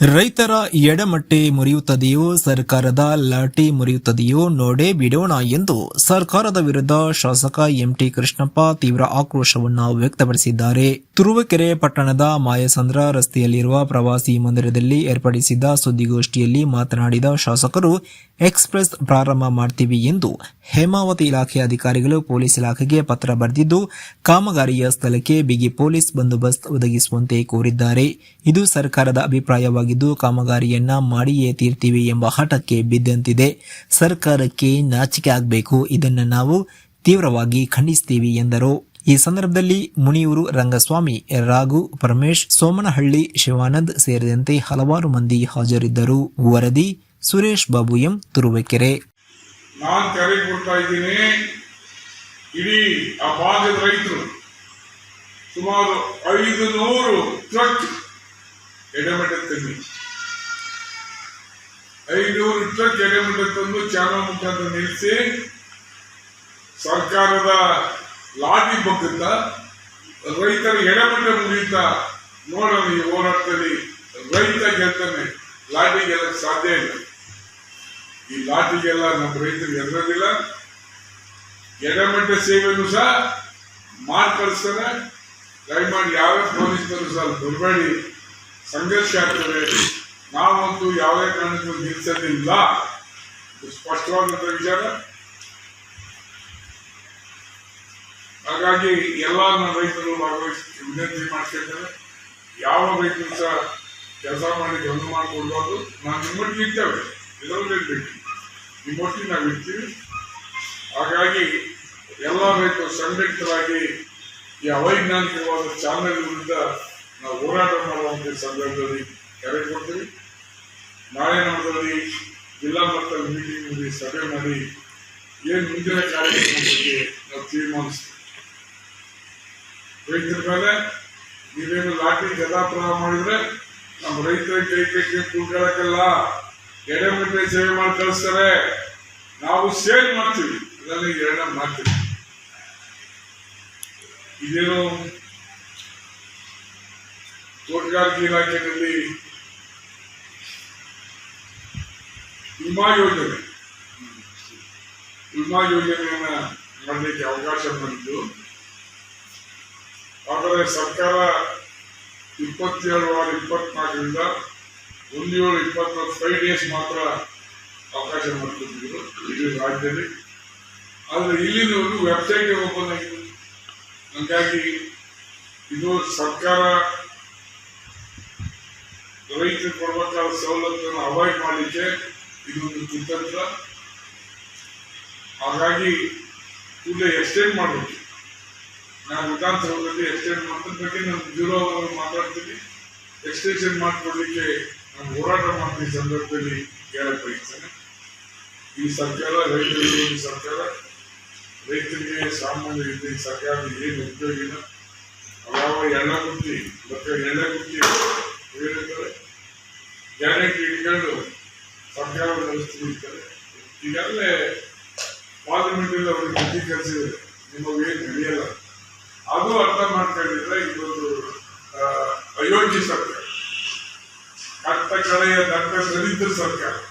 ರೈತರ ಎಡಮಟ್ಟೆ ಮುರಿಯುತ್ತದೆಯೋ, ಸರ್ಕಾರದ ಲಾಠಿ ಮುರಿಯುತ್ತದೆಯೋ ನೋಡೇ ಬಿಡೋಣ ಎಂದು ಸರ್ಕಾರದ ವಿರುದ್ಧ ಶಾಸಕ ಎಂಟಿ ಕೃಷ್ಣಪ್ಪ ತೀವ್ರ ಆಕ್ರೋಶವನ್ನು ವ್ಯಕ್ತಪಡಿಸಿದ್ದಾರೆ. ತುರುವಕೆರೆ ಪಟ್ಟಣದ ಮಾಯಸಂದ್ರ ರಸ್ತೆಯಲ್ಲಿರುವ ಪ್ರವಾಸಿ ಮಂದಿರದಲ್ಲಿ ಏರ್ಪಡಿಸಿದ್ದ ಸುದ್ದಿಗೋಷ್ಠಿಯಲ್ಲಿ ಮಾತನಾಡಿದ ಶಾಸಕರು ಎಕ್ಸ್ಪ್ರೆಸ್ ಪ್ರಾರಂಭ ಮಾಡ್ತೀವಿ ಎಂದು ಹೇಮಾವತಿ ಇಲಾಖೆ ಅಧಿಕಾರಿಗಳು ಪೊಲೀಸ್ ಇಲಾಖೆಗೆ ಪತ್ರ ಬರೆದಿದ್ದು, ಕಾಮಗಾರಿಯ ಸ್ಥಳಕ್ಕೆ ಬಿಗಿ ಪೊಲೀಸ್ ಬಂದೋಬಸ್ತ್ ಒದಗಿಸುವಂತೆ ಕೋರಿದ್ದಾರೆ. ಇದು ಸರ್ಕಾರದ ಅಭಿಪ್ರಾಯವಾಗಿದ್ದು, ಕಾಮಗಾರಿಯನ್ನ ಮಾಡಿಯೇ ತೀರ್ತೀವಿ ಎಂಬ ಹಠಕ್ಕೆ ಬಿದ್ದಂತಿದೆ. ಸರ್ಕಾರಕ್ಕೆ ನಾಚಿಕೆ ಆಗಬೇಕು, ಇದನ್ನು ನಾವು ತೀವ್ರವಾಗಿ ಖಂಡಿಸ್ತೀವಿ ಎಂದರು. ಈ ಸಂದರ್ಭದಲ್ಲಿ ಮುನಿಯೂರು ರಂಗಸ್ವಾಮಿ, ರಾಘು ಪರಮೇಶ್, ಸೋಮನಹಳ್ಳಿ ಶಿವಾನಂದ್ ಸೇರಿದಂತೆ ಹಲವಾರು ಮಂದಿ ಹಾಜರಿದ್ದರು. ವರದಿ ಸುರೇಶ್ ಬಾಬು ಎಂ ತುರುವೇಕೆರೆ. ನಾನು ಕರೆ ಕೊಡ್ತಾ ಇದ್ದೀನಿ. ಇಡೀ ಆ ಭಾಗದ ರೈತರು, ಸುಮಾರು ಐದು ನೂರು ಟ್ರಕ್ ಎಡೆಮಟ್ಟ ತಂದು ಐನೂರು ಟ್ರಕ್ ಎಡೆಮಟ್ಟ ತಂದು ಚಾನಲ್ ಮುಖಾಂತರ ನಿಲ್ಲಿಸಿ, ಸರ್ಕಾರದ ಲಾಠಿ ಬಗ್ಗುತ್ತ ರೈತರ ಎಡೆಮಟ್ಟ ಮುಗಿಯುತ್ತ ನೋಡೋಣ ಈ ರೈತ ಗೆಲ್ತಾನೆ ಲಾಠಿ ಗೆಲ್ಲಕ್ಕೆ ಸಾಧ್ಯ ಇಲ್ಲ. ಈ ಲಾಠಿಗೆಲ್ಲ ನಮ್ಮ ರೈತರು ಎದುರೋದಿಲ್ಲ. ಎಡಮಟ್ಟ ಸೇವೆಯನ್ನು ಸಹ ಮಾಡಿ ಕಳಿಸ್ತಾರೆ ದಯಮಾಡಿ ಯಾವ್ಯಾವ ಪೊಲೀಸ್ನವರು ಸಹ ಬರಬೇಡಿ. ಸಂಘರ್ಷ ಆಗ್ತದೆ. ನಾವಂತೂ ಯಾವುದೇ ಕಾರಣಕ್ಕೂ ನಿಲ್ಲಿಸೋದಿಲ್ಲ ಸ್ಪಷ್ಟವಾದಂಥ ವಿಚಾರ. ಹಾಗಾಗಿ ಎಲ್ಲ ನಮ್ಮ ರೈತರು ಭಾಗವಹಿಸಿ ವಿನಂತಿ ಮಾಡ್ತಿದ್ದಾರೆ. ಯಾವ ರೈತರು ಸಹ ಕೆಲಸ ಮಾಡಿ ಗಮನ ಮಾಡಿಕೊಳ್ಬಾರ್ದು. ನಾನು ನಿಮ್ಮಲ್ಲಿ ನಿಂತೇವೆ ಇದರಲ್ಲಿ ನಿಮ್ಮೊಟ್ಟಿಗೆ ನಾವು ಹಾಗಾಗಿ ಎಲ್ಲ ರೈತರು ಸಂಘಟಿತರಾಗಿ ಈ ಅವೈಜ್ಞಾನಿಕವಾದ ಚಾನಲ್ ವಿರುದ್ಧ ನಾವು ಹೋರಾಟ ಮಾಡುವಂಥ ಸಂದರ್ಭದಲ್ಲಿ ಕರೆ ಕೊಡ್ತೀವಿ. ನಾಳೆ ಜಿಲ್ಲಾ ಮಟ್ಟದ ಮೀಟಿಂಗ್ನಲ್ಲಿ ಸಭೆ ಮಾಡಿ ಏನು ಮುಂದಿನ ಕಾರ್ಯಕ್ರಮ ಬಗ್ಗೆ ನಾವು ತೀರ್ಮಾನಿಸ್ತೀವಿ. ರೈತರ ಮೇಲೆ ನೀವೇನು ಲಾಠಿ ಗದಾಪ್ರಹ ಮಾಡಿದ್ರೆ ನಮ್ಮ ರೈತರ ಕೈ ಕೈಗೆ ಕೂತ್ಕೊಳ್ಳಕ್ಕೆಲ್ಲ ಎಡೆಮಟ್ಟೆ ಸೇವೆ ಮಾಡಿ ಕಳಿಸ್ತಾರೆ ನಾವು ಸೇಲ್ ಮಾಡ್ತೀವಿ. ಇದರಲ್ಲಿ ಎರಡ ಮಾಡ್ತೀವಿ. ಇದೇನು ತೋಟಗಾರಿಕೆ ಇಲಾಖೆಯಲ್ಲಿ ವಿಮಾ ಯೋಜನೆ. ವಿಮಾ ಯೋಜನೆಯನ್ನ ಮಾಡಲಿಕ್ಕೆ ಅವಕಾಶ ಬಂತು ಆದರೆ ಸರ್ಕಾರ ಇಪ್ಪತ್ತೇಳು ವಾರ ಇಪ್ಪತ್ನಾಲ್ಕರಿಂದ ಒಂದು ಏಳು ಇಪ್ಪತ್ನಾಲ್ಕು ಫೈವ್ ಡೇಸ್ ಮಾತ್ರ ಅವಕಾಶ ಮಾಡಿಕೊಟ್ಟಿದ್ರು ಇಡೀ ರಾಜ್ಯದಲ್ಲಿ. ಆದರೆ ಇಲ್ಲಿನವರು ವೆಬ್ಸೈಟ್ ಓಪನ್ ಆಗಿದೆ ಹಾಗಾಗಿ ಇದು ಸರ್ಕಾರ ರೈತರು ಕೊಡಬೇಕಾದ ಸವಲತ್ತನ್ನು ಅವಾಯ್ಡ್ ಮಾಡಲಿಕ್ಕೆ ಇದೊಂದು ಕುತಂತ್ರ ಹಾಗಾಗಿ ಕೂಡಲೇ ಎಕ್ಸ್ಟೆಂಡ್ ಮಾಡಬೇಕು. ನಾನು ವಿಧಾನಸೌಧದಲ್ಲಿ ಎಕ್ಸ್ಟೆಂಡ್ ಮಾಡ್ತೀನಿ ಬಗ್ಗೆ ನಾನು ಜೀರೋ ಮಾತಾಡ್ತೀನಿ. ಎಕ್ಸ್ಟೆನ್ಷನ್ ಮಾಡಿಕೊಡ್ಲಿಕ್ಕೆ ನಾನು ಹೋರಾಟ ಮಾಡ್ತೀನಿ ಸಂದರ್ಭದಲ್ಲಿ ಹೇಳಕ್ ಬಯಸ್ತೇನೆ ಈ ಸರ್ಕಾರ, ರೈತರಿಗೆ ಈ ಸರ್ಕಾರ, ರೈತರಿಗೆ ಸಾಮಾನ್ಯ ರೀತಿ ಈ ಸರ್ಕಾರದ ಏನು ಇಲ್ಲ. ಅವಾಗ ಎಣ್ಣ ಕುಟ್ಟಿ ಮತ್ತೆ ಎಣ್ಣೆ ಕುಟ್ಟಿ ಹೇಳಿರ್ತಾರೆ ಗ್ಯಾರಂಟಿ ಇಟ್ಕೊಂಡು ಸರ್ಕಾರ ನಡೆಸ್ತಿರ್ತಾರೆ ಈಗಾಗಲೇ ಪಾರ್ಲಿಮೆಂಟಲ್ಲಿ ಅವ್ರಿಗೆ ಬುದ್ಧಿ ಕಲಿಸಿದ್ರೆ ನಿಮಗೇನು ನಡೆಯಲ್ಲ ಅದು ಅರ್ಥ ಮಾಡ್ಕೊಂಡಿದ್ರೆ ಇದೊಂದು ಅಯೋಗ್ಯ ಸರ್ಕಾರ. डॉक्टर खड़े हैं डॉक्टर रविंद्र सरकार